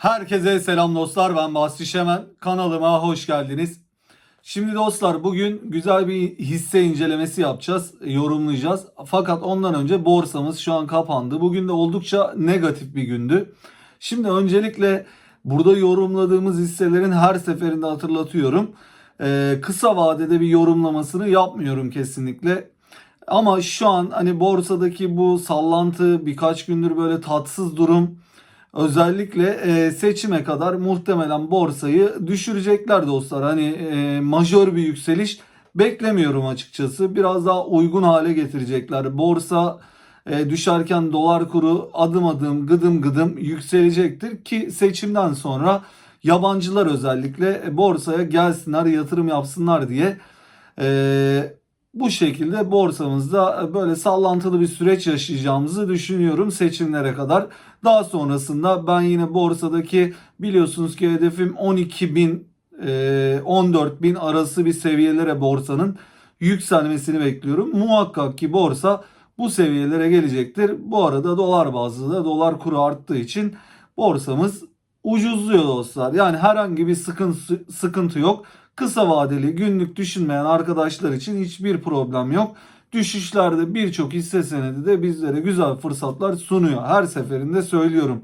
Herkese selam dostlar ben Basri Şemen kanalıma hoş geldiniz. Şimdi dostlar bugün güzel bir hisse incelemesi yapacağız, yorumlayacağız. Fakat ondan önce borsamız şu an kapandı. Bugün de oldukça negatif bir gündü. Şimdi öncelikle burada yorumladığımız hisselerin her seferinde hatırlatıyorum. Ee, kısa vadede bir yorumlamasını yapmıyorum kesinlikle. Ama şu an hani borsadaki bu sallantı birkaç gündür böyle tatsız durum özellikle e, seçime kadar muhtemelen borsayı düşürecekler dostlar. Hani e, majör bir yükseliş beklemiyorum açıkçası. Biraz daha uygun hale getirecekler. Borsa e, düşerken dolar kuru adım adım gıdım gıdım yükselecektir ki seçimden sonra yabancılar özellikle e, borsaya gelsinler yatırım yapsınlar diye e, bu şekilde borsamızda böyle sallantılı bir süreç yaşayacağımızı düşünüyorum seçimlere kadar. Daha sonrasında ben yine borsadaki biliyorsunuz ki hedefim 12 bin 14 bin arası bir seviyelere borsanın yükselmesini bekliyorum. Muhakkak ki borsa bu seviyelere gelecektir. Bu arada dolar bazlı da dolar kuru arttığı için borsamız ucuzluyor dostlar. Yani herhangi bir sıkıntı, sıkıntı yok. Kısa vadeli günlük düşünmeyen arkadaşlar için hiçbir problem yok. Düşüşlerde birçok hisse senedi de bizlere güzel fırsatlar sunuyor. Her seferinde söylüyorum.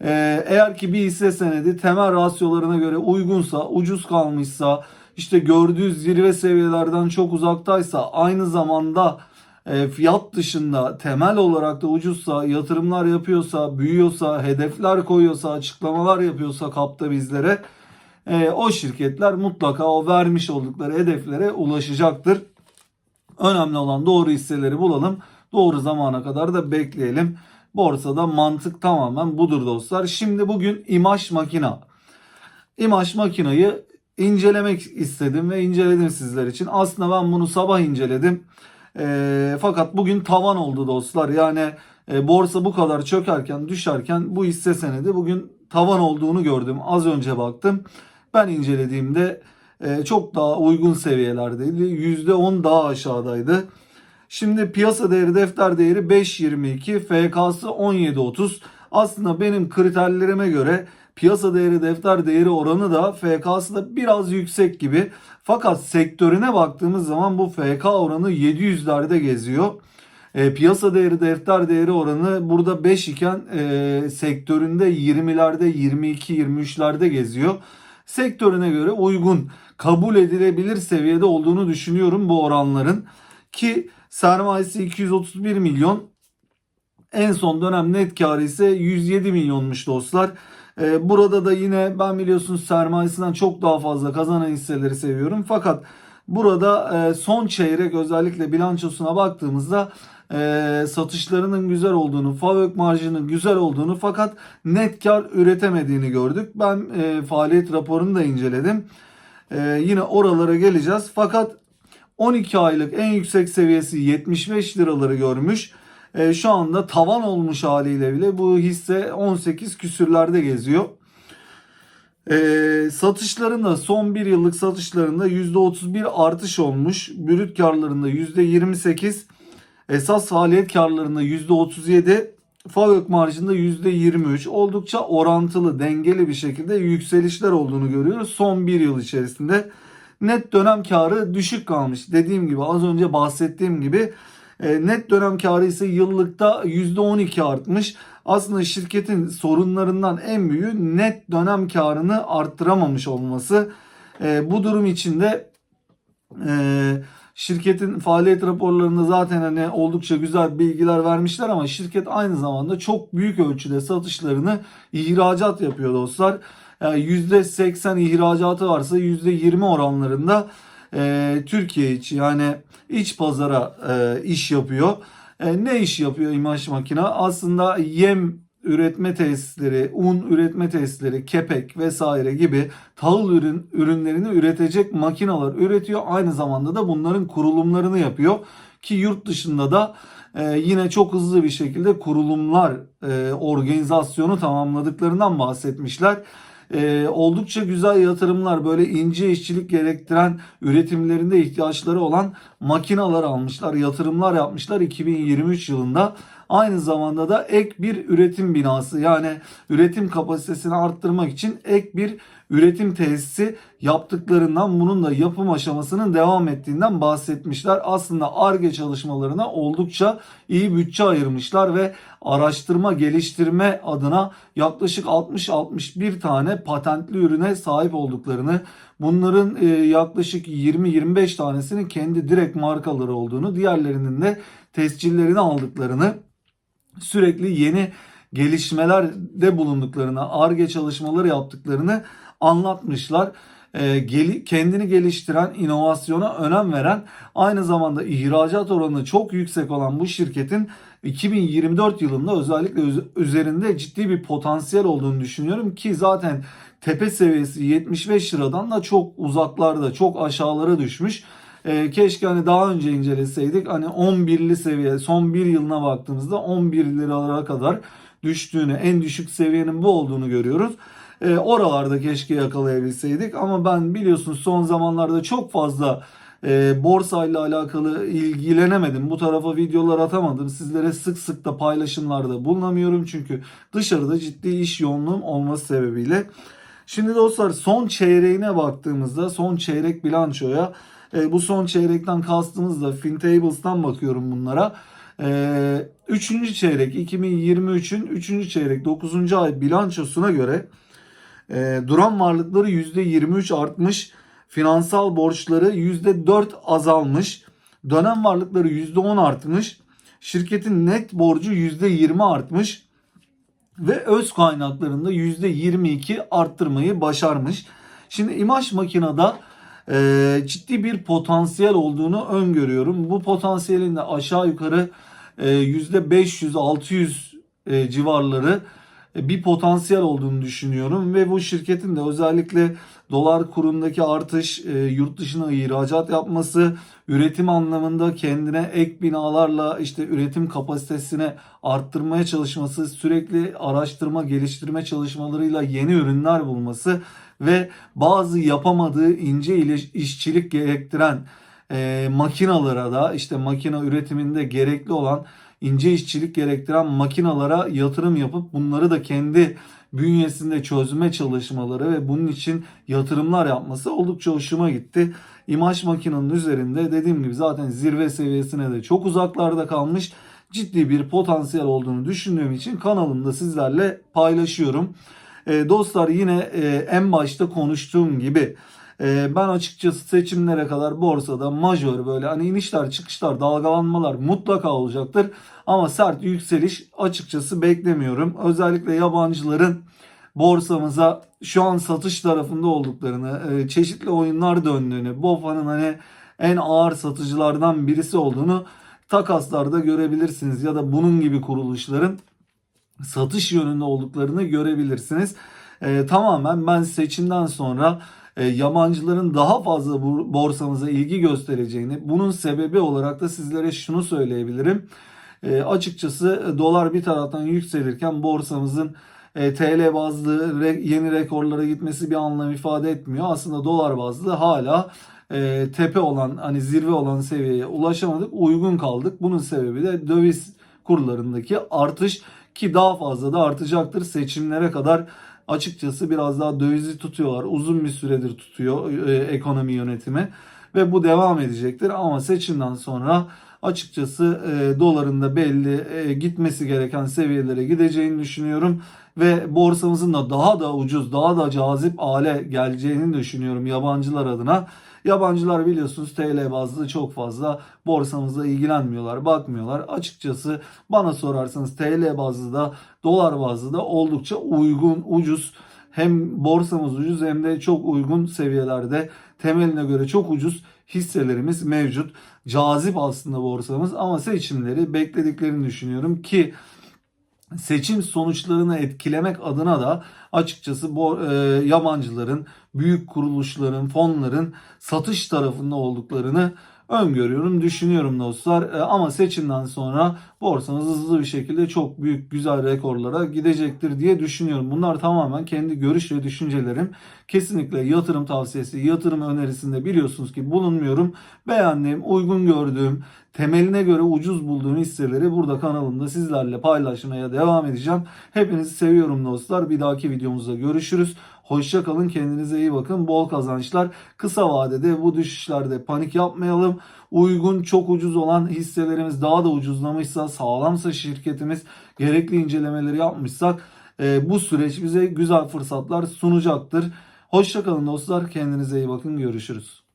Ee, eğer ki bir hisse senedi temel rasyolarına göre uygunsa, ucuz kalmışsa, işte gördüğü zirve seviyelerden çok uzaktaysa, aynı zamanda e, fiyat dışında temel olarak da ucuzsa, yatırımlar yapıyorsa, büyüyorsa, hedefler koyuyorsa, açıklamalar yapıyorsa kapta bizlere e, o şirketler mutlaka o vermiş oldukları hedeflere ulaşacaktır. Önemli olan doğru hisseleri bulalım. Doğru zamana kadar da bekleyelim. Borsada mantık tamamen budur dostlar. Şimdi bugün imaj makina. İmaj makinayı incelemek istedim ve inceledim sizler için. Aslında ben bunu sabah inceledim. E, fakat bugün tavan oldu dostlar. Yani e, borsa bu kadar çökerken, düşerken bu hisse senedi bugün tavan olduğunu gördüm. Az önce baktım. Ben incelediğimde e, çok daha uygun seviyelerdeydi. %10 daha aşağıdaydı. Şimdi piyasa değeri defter değeri 5.22, FK'sı 17.30. Aslında benim kriterlerime göre piyasa değeri defter değeri oranı da FK'sı da biraz yüksek gibi. Fakat sektörüne baktığımız zaman bu FK oranı 700'lerde geziyor. E, piyasa değeri defter değeri oranı burada 5 iken e, sektöründe 20'lerde 22-23'lerde geziyor. Sektörüne göre uygun kabul edilebilir seviyede olduğunu düşünüyorum bu oranların. Ki sermayesi 231 milyon en son dönem net karı ise 107 milyonmuş dostlar. Ee, burada da yine ben biliyorsunuz sermayesinden çok daha fazla kazanan hisseleri seviyorum. Fakat burada e, son çeyrek özellikle bilançosuna baktığımızda e, satışlarının güzel olduğunu, fabrik marjının güzel olduğunu fakat net kar üretemediğini gördük. Ben e, faaliyet raporunu da inceledim. E, yine oralara geleceğiz. Fakat 12 aylık en yüksek seviyesi 75 liraları görmüş. E, şu anda tavan olmuş haliyle bile bu hisse 18 küsürlerde geziyor. E, satışlarında son bir yıllık satışlarında %31 artış olmuş. Brüt karlarında %28, esas faaliyet karlarında %37, fabrik marjında %23 oldukça orantılı, dengeli bir şekilde yükselişler olduğunu görüyoruz son bir yıl içerisinde. Net dönem karı düşük kalmış. Dediğim gibi az önce bahsettiğim gibi e, net dönem karı ise yıllıkta %12 artmış. Aslında şirketin sorunlarından en büyüğü net dönem karını arttıramamış olması. E, bu durum içinde e, şirketin faaliyet raporlarında zaten hani oldukça güzel bilgiler vermişler ama şirket aynı zamanda çok büyük ölçüde satışlarını ihracat yapıyor dostlar. Yani %80 ihracatı varsa %20 oranlarında e, Türkiye içi yani iç pazara e, iş yapıyor. E, ne iş yapıyor imaj makina? Aslında yem üretme tesisleri, un üretme tesisleri, kepek vesaire gibi tahıl ürün ürünlerini üretecek makineler üretiyor. Aynı zamanda da bunların kurulumlarını yapıyor ki yurt dışında da e, yine çok hızlı bir şekilde kurulumlar e, organizasyonu tamamladıklarından bahsetmişler e, oldukça güzel yatırımlar böyle ince işçilik gerektiren üretimlerinde ihtiyaçları olan makineler almışlar, yatırımlar yapmışlar 2023 yılında. Aynı zamanda da ek bir üretim binası yani üretim kapasitesini arttırmak için ek bir üretim tesisi yaptıklarından bunun da yapım aşamasının devam ettiğinden bahsetmişler. Aslında ARGE çalışmalarına oldukça iyi bütçe ayırmışlar ve araştırma geliştirme adına yaklaşık 60-61 tane patentli ürüne sahip olduklarını bunların e, yaklaşık 20-25 tanesinin kendi direkt markaları olduğunu diğerlerinin de tescillerini aldıklarını sürekli yeni gelişmelerde bulunduklarını, ARGE çalışmaları yaptıklarını anlatmışlar. Ee, kendini geliştiren, inovasyona önem veren, aynı zamanda ihracat oranı çok yüksek olan bu şirketin 2024 yılında özellikle üz- üzerinde ciddi bir potansiyel olduğunu düşünüyorum ki zaten tepe seviyesi 75 liradan da çok uzaklarda, çok aşağılara düşmüş. Ee, keşke hani daha önce inceleseydik. Hani 11'li seviye son bir yılına baktığımızda 11 liralara kadar düştüğünü, en düşük seviyenin bu olduğunu görüyoruz. Ee, oralarda keşke yakalayabilseydik ama ben biliyorsunuz son zamanlarda çok fazla e, borsayla alakalı ilgilenemedim. Bu tarafa videolar atamadım. Sizlere sık sık da paylaşımlarda bulunamıyorum çünkü dışarıda ciddi iş yoğunluğum olması sebebiyle. Şimdi dostlar son çeyreğine baktığımızda son çeyrek bilançoya e, bu son çeyrekten kastımız da FinTables'tan bakıyorum bunlara. E, üçüncü çeyrek 2023'ün 3. çeyrek 9. ay bilançosuna göre e, duran varlıkları %23 artmış. Finansal borçları %4 azalmış. Dönem varlıkları %10 artmış. Şirketin net borcu %20 artmış. Ve öz kaynaklarında %22 arttırmayı başarmış. Şimdi imaj makinede e, ciddi bir potansiyel olduğunu öngörüyorum. Bu potansiyelin de aşağı yukarı e, %500-600 e, civarları e, bir potansiyel olduğunu düşünüyorum ve bu şirketin de özellikle dolar kurundaki artış, e, yurt dışına ihracat yapması, üretim anlamında kendine ek binalarla işte üretim kapasitesini arttırmaya çalışması, sürekli araştırma, geliştirme çalışmalarıyla yeni ürünler bulması ve bazı yapamadığı ince işçilik gerektiren e, makinalara da işte makina üretiminde gerekli olan ince işçilik gerektiren makinalara yatırım yapıp bunları da kendi bünyesinde çözme çalışmaları ve bunun için yatırımlar yapması oldukça hoşuma gitti. İmaj makinenin üzerinde dediğim gibi zaten zirve seviyesine de çok uzaklarda kalmış ciddi bir potansiyel olduğunu düşündüğüm için kanalımda sizlerle paylaşıyorum. E, dostlar yine e, en başta konuştuğum gibi e, ben açıkçası seçimlere kadar borsada majör böyle hani inişler çıkışlar dalgalanmalar mutlaka olacaktır. Ama sert yükseliş açıkçası beklemiyorum. Özellikle yabancıların borsamıza şu an satış tarafında olduklarını, çeşitli oyunlar döndüğünü, BOFA'nın hani en ağır satıcılardan birisi olduğunu takaslarda görebilirsiniz ya da bunun gibi kuruluşların satış yönünde olduklarını görebilirsiniz. Ee, tamamen ben seçimden sonra e, yabancıların daha fazla bu borsamıza ilgi göstereceğini, bunun sebebi olarak da sizlere şunu söyleyebilirim. E, açıkçası e, dolar bir taraftan yükselirken borsamızın e, TL bazlı re- yeni rekorlara gitmesi bir anlam ifade etmiyor. Aslında dolar bazlı hala e, tepe olan hani zirve olan seviyeye ulaşamadık, uygun kaldık. Bunun sebebi de döviz kurlarındaki artış ki daha fazla da artacaktır. Seçimlere kadar açıkçası biraz daha dövizi tutuyorlar. Uzun bir süredir tutuyor e, ekonomi yönetimi ve bu devam edecektir. Ama seçimden sonra açıkçası e, doların da belli e, gitmesi gereken seviyelere gideceğini düşünüyorum ve borsamızın da daha da ucuz, daha da cazip hale geleceğini düşünüyorum yabancılar adına. Yabancılar biliyorsunuz TL bazlı çok fazla borsamızla ilgilenmiyorlar, bakmıyorlar. Açıkçası bana sorarsanız TL bazlı da dolar bazlı da oldukça uygun, ucuz. Hem borsamız ucuz hem de çok uygun seviyelerde temeline göre çok ucuz hisselerimiz mevcut. Cazip aslında borsamız ama seçimleri beklediklerini düşünüyorum ki seçim sonuçlarını etkilemek adına da açıkçası bu e, yabancıların, büyük kuruluşların, fonların satış tarafında olduklarını öngörüyorum, düşünüyorum dostlar. E, ama seçimden sonra borsamız hızlı bir şekilde çok büyük güzel rekorlara gidecektir diye düşünüyorum. Bunlar tamamen kendi görüş ve düşüncelerim. Kesinlikle yatırım tavsiyesi, yatırım önerisinde biliyorsunuz ki bulunmuyorum. Beğendiğim, uygun gördüğüm, temeline göre ucuz bulduğum hisseleri burada kanalımda sizlerle paylaşmaya devam edeceğim. Hepinizi seviyorum dostlar. Bir dahaki videomuzda görüşürüz. Hoşça kalın. Kendinize iyi bakın. Bol kazançlar. Kısa vadede bu düşüşlerde panik yapmayalım. Uygun, çok ucuz olan hisselerimiz daha da ucuzlamışsa, sağlamsa şirketimiz gerekli incelemeleri yapmışsak e, bu süreç bize güzel fırsatlar sunacaktır. Hoşça kalın dostlar. Kendinize iyi bakın. Görüşürüz.